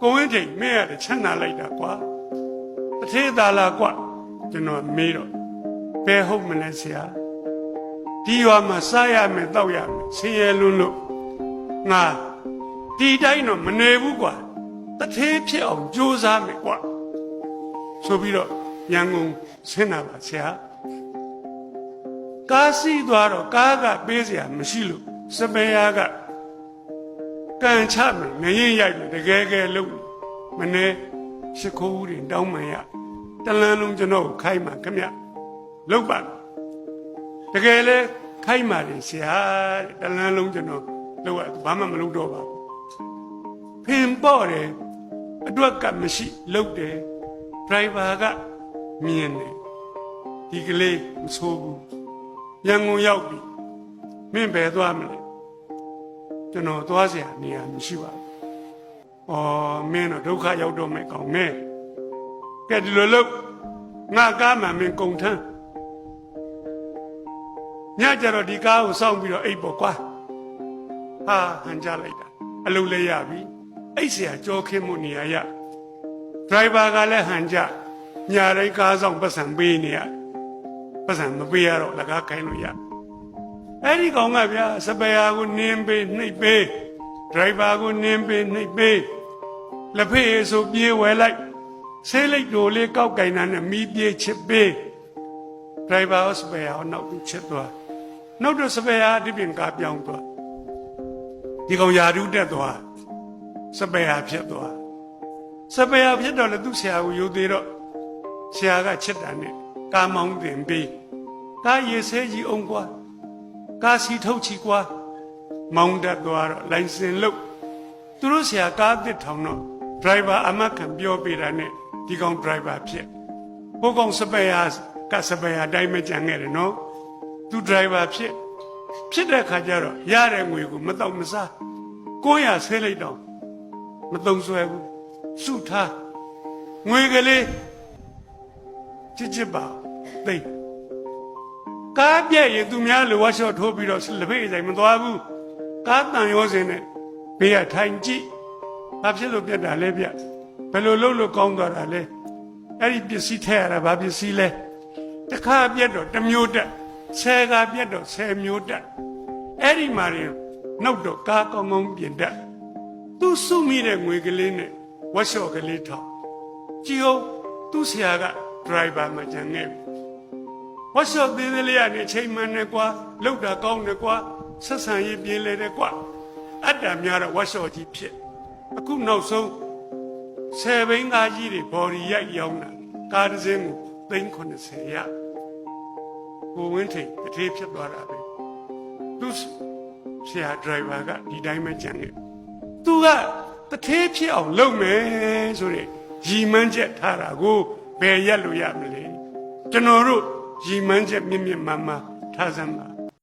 ကိုဝင်းချိန်မင်းရတယ်ချမ်းသာလိုက်တာကွာအထေးသာလာကွာကျွန်တော်မေးတော့ဘယ်ဟုတ်မလဲဆရာဒီရွာမှာစားရမယ်တောက်ရမယ်ဆင်းရဲလွန်းလို့ငါဒီတိုင်းတော့မနေဘူးကွာတထေးဖြစ်အောင်ကြိုးစားမယ်ကွာဆိုပြီးတော့ရန်ကုန်ဆင်းလာပါဆရာကားစီးသွားတော့ကားကပေးစရာမရှိလို့စပယ်ယာက ကန်ချမယ်ငရင်ရိုက်မယ်တကယ်ကယ်လို့မနေရှိခိုးဦးတွေတောင်းမှန်ရတလန်းလုံးကျွန်တော်ကိုခိုင်းမှခမလောက်ပါတကယ်လဲခိုင်းမှတယ်ဆရာတဲ့တလန်းလုံးကျွန်တော်လောက်ရဘာမှမလုပ်တော့ပါဘူးဖင်ပေါ့တယ်အတွက်ကမရှိလောက်တယ်ဒရိုင်ဘာကမြင်တယ်ဒီကလေးမဆိုးဘူးရန်ကုန်ရောက်ပြီမင်းဘယ်သွားမလဲ ကျွန်တော်သွားเสียနေရာမရှိပါဘူး။အော်မင်းတော့ဒုက္ခရောက်တော့မယ်ကောင်းနဲ့။ကဲဒီလိုလို့ငါကားမှမင်းကုံထမ်း။ညကြတော့ဒီကားကိုစောင့်ပြီးတော့အိပ်ပေါ့ကွာ။ဟာဟန်ကြလိုက်တာအလုပ်လေးရပြီ။အိပ်เสียကြောခင်းမှုနေရာရ။ဒရိုင်ဘာကလည်းဟန်ကြညာတိုင်းကားဆောင်ပတ်စံပေးနေရ။ပတ်စံမပေးရတော့လကားခိုင်းလို့ရ။ အဲ့ဒီကောင်ကဗျာစပယ်ယာကိုနင်းပေးနှိပ်ပေးဒရိုင်ဘာကိုနင်းပေးနှိပ်ပေးလက်ဖေးဆိုပြေးဝဲလိုက်ဆေးလိတ်တို့လေးကောက်ကင်တာနဲ့မီးပြေးချစ်ပေးဒရိုင်ဘာစပယ်ယာကိုနောက်ပြီးချစ်သွားနောက်တော့စပယ်ယာဒီပြင်ကားပြောင်းသွားဒီကောင်ယာဒုတက်သွားစပယ်ယာဖြစ်သွားစပယ်ယာဖြစ်တော့လေသူ့ဆရာကိုယူသေးတော့ဆရာကချစ်တာနဲ့ကားမောင်းတင်ပေးကားရေဆဲကြီးအောင်ကွာ ကားစီထုတ်ချီကွာမောင်းတက်သွားတော့လိုင်စင်လုတ်သူတို့ဆရာကားတစ်ထောင်တော့ဒရိုင်ဘာအမတ်ခံပြောပြတာနဲ့ဒီကောင်ဒရိုင်ဘာဖြစ်ဟိုကောင်စပယ်ယာကစပယ်ယာအတိုင်းမကြံခဲ့တယ်နော်သူဒရိုင်ဘာဖြစ်ဖြစ်တဲ့ခါကျတော့ရတဲ့ငွေကိုမတော့မစား900ဆဲလိုက်တော့မတုံဆွဲဘူးစုထားငွေကလေးချစ်ချစ်ပါသိပ် ကားပြက်ရင်သူများလိုဝါရှော့ထိုးပြီးတော့လက်ဖေးဆိုင်မသွားဘူးကားတန်ရောစင်နဲ့ဘေးကထိုင်ကြည့်ဘာဖြစ်လို့ပြက်တာလဲပြက်ဘယ်လိုလုပ်လို့ကောင်းသွားတာလဲအဲ့ဒီပစ္စည်းထည့်ရတာဘာပစ္စည်းလဲတစ်ခါပြက်တော့တစ်မျိုးတက်ဆယ်ခါပြက်တော့ဆယ်မျိုးတက်အဲ့ဒီမှာရင်နောက်တော့ကားကောင်းကောင်းပြင်တက်သူစုမိတဲ့ငွေကလေးနဲ့ဝါရှော့ကလေးထောက်ကြည့်အောင်သူ့ဆရာကဒရိုင်ဘာမှကြံခဲ့ပြီ ဝတ်ဆော့သေးသေးလေးကနေချိန်မှန်နေကွာလောက်တာကောင်းနေကွာဆက်ဆံရေးပြင်းလဲတယ်ကွာအတ္တများတော့ဝတ်ဆော့ကြီးဖြစ်အခုနောက်ဆုံးဆယ်ဘိန်းသားကြီးတွေဘော်ဒီရိုက်ရောက်တာကားတစ်စင်းကို390ရကိုဝင်းထိန်တထေးဖြစ်သွားတာပဲသူဆရာဒရိုင်ဘာကဒီတိုင်းပဲကြံနေသူကတထေးဖြစ်အောင်လုပ်မယ်ဆိုတဲ့ရီမန်းချက်ထားတာကိုဘယ်ရက်လို့ရမလဲကျွန်တော်တို့ ရီမန်းချက်မြင့်မြင့်မားမားထားစမ်းပါ